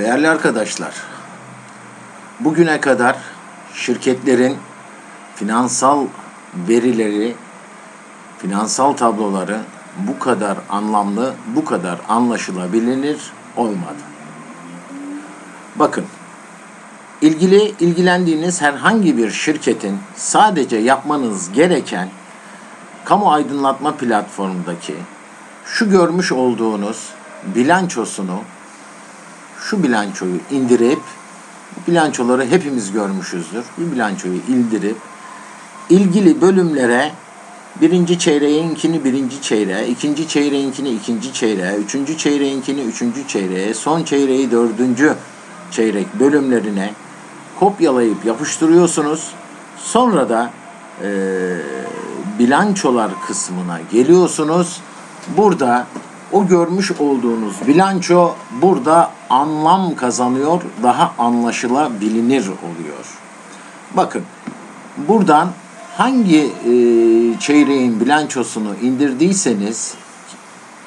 Değerli arkadaşlar, bugüne kadar şirketlerin finansal verileri, finansal tabloları bu kadar anlamlı, bu kadar anlaşılabilir olmadı. Bakın, ilgili ilgilendiğiniz herhangi bir şirketin sadece yapmanız gereken kamu aydınlatma platformundaki şu görmüş olduğunuz bilançosunu şu bilançoyu indirip bilançoları hepimiz görmüşüzdür. Bu bilançoyu indirip ilgili bölümlere birinci çeyreğinkini birinci çeyreğe, ikinci çeyreğinkini ikinci çeyreğe, üçüncü çeyreğinkini üçüncü çeyreğe, son çeyreği dördüncü çeyrek bölümlerine kopyalayıp yapıştırıyorsunuz. Sonra da eee, bilançolar kısmına geliyorsunuz. Burada o görmüş olduğunuz bilanço burada anlam kazanıyor, daha anlaşılabilir oluyor. Bakın buradan hangi e, çeyreğin bilançosunu indirdiyseniz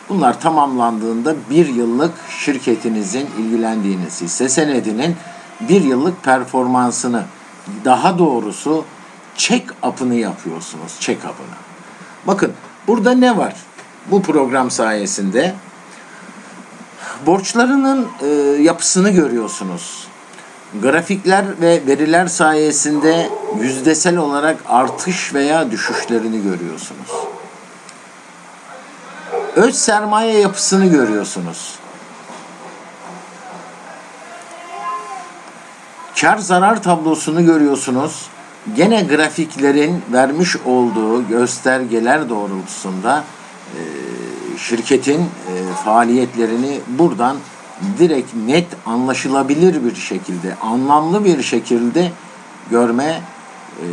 bunlar tamamlandığında bir yıllık şirketinizin ilgilendiğiniz hisse senedinin bir yıllık performansını daha doğrusu check-up'ını yapıyorsunuz. Check-up'ını. Bakın burada ne var? Bu program sayesinde borçlarının e, yapısını görüyorsunuz. Grafikler ve veriler sayesinde yüzdesel olarak artış veya düşüşlerini görüyorsunuz. Öz sermaye yapısını görüyorsunuz. Kar zarar tablosunu görüyorsunuz. Gene grafiklerin vermiş olduğu göstergeler doğrultusunda e, şirketin e, faaliyetlerini buradan direkt net anlaşılabilir bir şekilde, anlamlı bir şekilde görme e,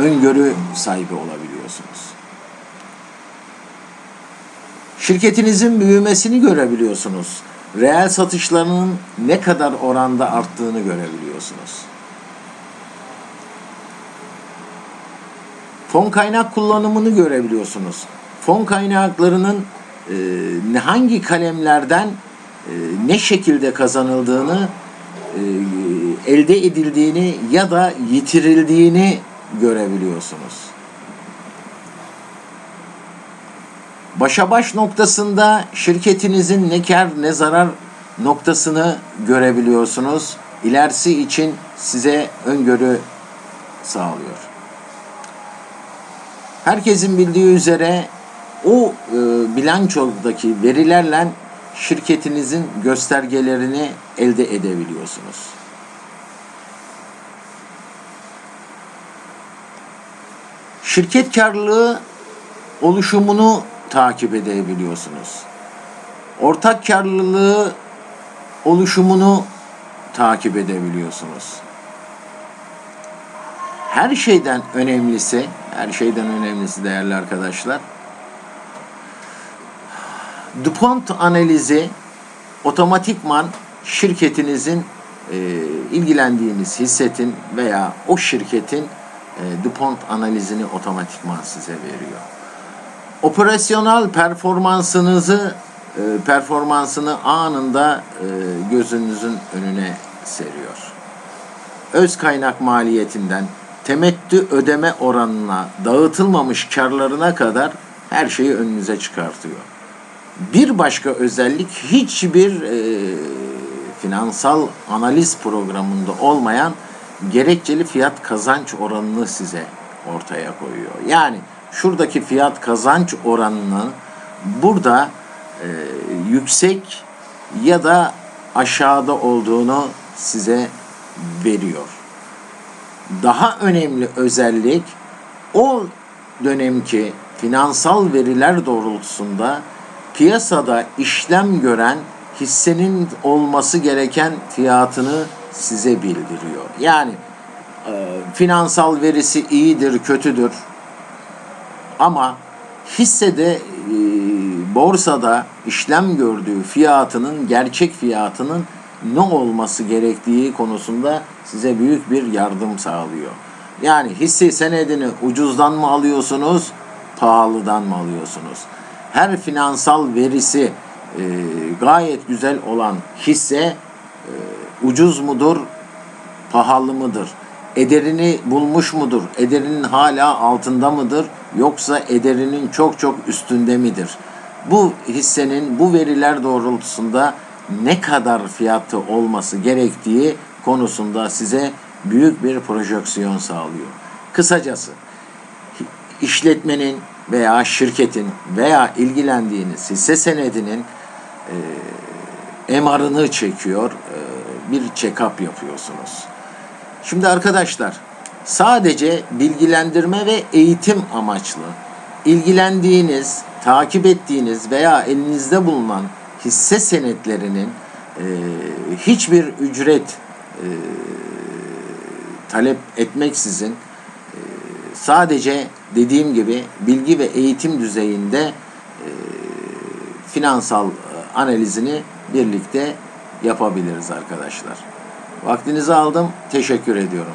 öngörü sahibi olabiliyorsunuz. Şirketinizin büyümesini görebiliyorsunuz. Reel satışlarının ne kadar oranda arttığını görebiliyorsunuz. Fon kaynak kullanımını görebiliyorsunuz. Fon kaynaklarının e, hangi kalemlerden e, ne şekilde kazanıldığını, e, elde edildiğini ya da yitirildiğini görebiliyorsunuz. Başa baş noktasında şirketinizin ne kar ne zarar noktasını görebiliyorsunuz. İlerisi için size öngörü sağlıyor. Herkesin bildiği üzere o e, bilançodaki verilerle şirketinizin göstergelerini elde edebiliyorsunuz. Şirket karlılığı oluşumunu takip edebiliyorsunuz. Ortak karlılığı oluşumunu takip edebiliyorsunuz. Her şeyden önemlisi, her şeyden önemlisi değerli arkadaşlar, DuPont analizi otomatikman şirketinizin e, ilgilendiğiniz hissetin veya o şirketin e, DuPont analizini otomatikman size veriyor. Operasyonel performansınızı e, performansını anında e, gözünüzün önüne seriyor. Öz kaynak maliyetinden temettü ödeme oranına, dağıtılmamış karlarına kadar her şeyi önünüze çıkartıyor. Bir başka özellik hiçbir e, finansal analiz programında olmayan gerekçeli fiyat kazanç oranını size ortaya koyuyor. Yani şuradaki fiyat kazanç oranını burada e, yüksek ya da aşağıda olduğunu size veriyor. Daha önemli özellik o dönemki finansal veriler doğrultusunda piyasada işlem gören hissenin olması gereken fiyatını size bildiriyor. Yani e, finansal verisi iyidir, kötüdür. Ama hissede e, borsada işlem gördüğü fiyatının gerçek fiyatının ne olması gerektiği konusunda size büyük bir yardım sağlıyor. Yani hisse senedini ucuzdan mı alıyorsunuz, pahalıdan mı alıyorsunuz? Her finansal verisi e, gayet güzel olan hisse e, ucuz mudur, pahalı mıdır? Ederini bulmuş mudur? Ederinin hala altında mıdır? Yoksa ederinin çok çok üstünde midir? Bu hissenin bu veriler doğrultusunda ne kadar fiyatı olması gerektiği konusunda size büyük bir projeksiyon sağlıyor. Kısacası işletmenin veya şirketin veya ilgilendiğiniz hisse senedinin e, MR'ını çekiyor, e, bir check-up yapıyorsunuz. Şimdi arkadaşlar sadece bilgilendirme ve eğitim amaçlı ilgilendiğiniz, takip ettiğiniz veya elinizde bulunan hisse senetlerinin e, hiçbir ücret e, talep etmeksizin e, sadece dediğim gibi bilgi ve eğitim düzeyinde e, finansal e, analizini birlikte yapabiliriz arkadaşlar. Vaktinizi aldım. Teşekkür ediyorum.